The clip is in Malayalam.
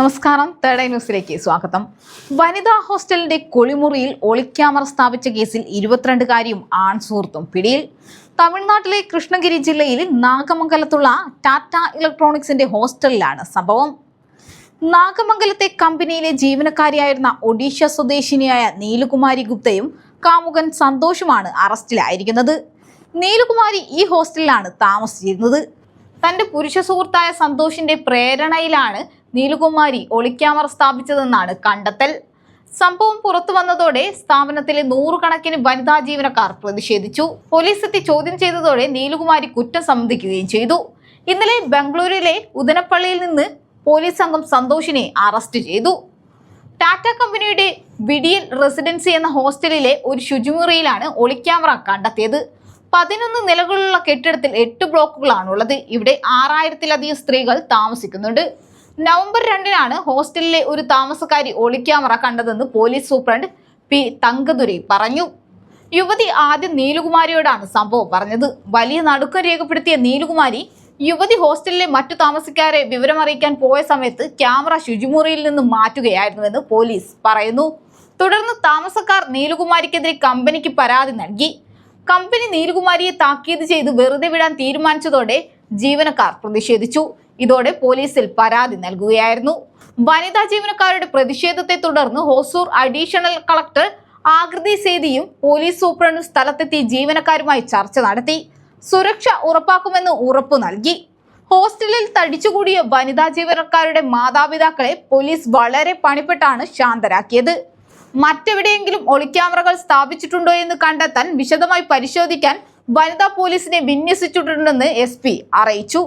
നമസ്കാരം. തേർഡ് ഐ ന്യൂസിലേക്ക് സ്വാഗതം. വനിതാ ഹോസ്റ്റലിന്റെ കുളിമുറിയിൽ ഒളിക്യാമറ സ്ഥാപിച്ച കേസിൽ ഇരുപത്തിരണ്ടുകാരിയും ആൺ സുഹൃത്തും പിടിയിൽ. തമിഴ്നാട്ടിലെ കൃഷ്ണഗിരി ജില്ലയിൽ നാഗമംഗലത്തുള്ള ടാറ്റ ഇലക്ട്രോണിക്സിന്റെ ഹോസ്റ്റലിലാണ് സംഭവം. നാഗമംഗലത്തെ കമ്പനിയിലെ ജീവനക്കാരിയായിരുന്ന ഒഡീഷ സ്വദേശിനിയായ നീലുകുമാരി ഗുപ്തയും കാമുകൻ സന്തോഷുമാണ് അറസ്റ്റിലായിരിക്കുന്നത്. നീലുകുമാരി ഈ ഹോസ്റ്റലിലാണ് താമസിച്ചിരുന്നത്. തന്റെ പുരുഷ സുഹൃത്തായ സന്തോഷിന്റെ പ്രേരണയിലാണ് നീലുകുമാരി ഒളിക്യാമറ സ്ഥാപിച്ചതെന്നാണ് കണ്ടെത്തൽ. സംഭവം പുറത്തു വന്നതോടെ സ്ഥാപനത്തിലെ നൂറുകണക്കിന് വനിതാ ജീവനക്കാർ പ്രതിഷേധിച്ചു. പോലീസ് എത്തി ചോദ്യം ചെയ്തതോടെ നീലുകുമാരി കുറ്റം സമ്മതിക്കുകയും ചെയ്തു. ഇന്നലെ ബംഗളൂരുവിലെ ഉദനപ്പള്ളിയിൽ നിന്ന് പോലീസ് സംഘം സന്തോഷിനെ അറസ്റ്റ് ചെയ്തു. ടാറ്റ കമ്പനിയുടെ വിഡിയൽ റെസിഡൻസി എന്ന ഹോസ്റ്റലിലെ ഒരു ശുചിമുറിയിലാണ് ഒളിക്യാമറ കണ്ടെത്തിയത്. പതിനൊന്ന് നിലകളുള്ള കെട്ടിടത്തിൽ എട്ട് ബ്ലോക്കുകളാണുള്ളത്. ഇവിടെ ആറായിരത്തിലധികം സ്ത്രീകൾ താമസിക്കുന്നുണ്ട്. നവംബർ രണ്ടിനാണ് ഹോസ്റ്റലിലെ ഒരു താമസക്കാരി ഒളിക്യാമറ കണ്ടതെന്ന് പോലീസ് സൂപ്രണ്ട് പി തങ്കദുരൈ പറഞ്ഞു. യുവതി ആദ്യം നീലുകുമാരിയോടാണ് സംഭവം പറഞ്ഞത്. വലിയ നടുക്കം രേഖപ്പെടുത്തിയ നീലുകുമാരി യുവതി ഹോസ്റ്റലിലെ മറ്റു താമസക്കാരെ വിവരമറിയിക്കാൻ പോയ സമയത്ത് ക്യാമറ ശുചിമുറിയിൽ നിന്ന് മാറ്റുകയായിരുന്നുവെന്ന് പോലീസ് പറയുന്നു. തുടർന്ന് താമസക്കാർ നീലുകുമാരിക്കെതിരെ കമ്പനിക്ക് പരാതി നൽകി. കമ്പനി നീലുകുമാരിയെ താക്കീത് ചെയ്ത് വെറുതെ വിടാൻ തീരുമാനിച്ചതോടെ ജീവനക്കാർ പ്രതിഷേധിച്ചു. ഇതോടെ പോലീസിൽ പരാതി നൽകുകയായിരുന്നു. വനിതാ ജീവനക്കാരുടെ പ്രതിഷേധത്തെ തുടർന്ന് ഹോസൂർ അഡീഷണൽ കളക്ടർ ആകൃതി സേതിയും പോലീസ് സൂപ്രണ്ടും സ്ഥലത്തെത്തി ജീവനക്കാരുമായി ചർച്ച നടത്തി. സുരക്ഷ ഉറപ്പാക്കുമെന്ന് ഉറപ്പു നൽകി. ഹോസ്റ്റലിൽ തടിച്ചുകൂടിയ വനിതാ ജീവനക്കാരുടെ മാതാപിതാക്കളെ പോലീസ് വളരെ പണിപ്പെട്ടാണ് ശാന്തരാക്കിയത്. മറ്റെവിടെയെങ്കിലും ഒളിക്യാമറകൾ സ്ഥാപിച്ചിട്ടുണ്ടോ എന്ന് കണ്ടെത്താൻ വിശദമായി പരിശോധിക്കാൻ വനിതാ പോലീസിനെ വിന്യസിച്ചിട്ടുണ്ടെന്ന് എസ് അറിയിച്ചു.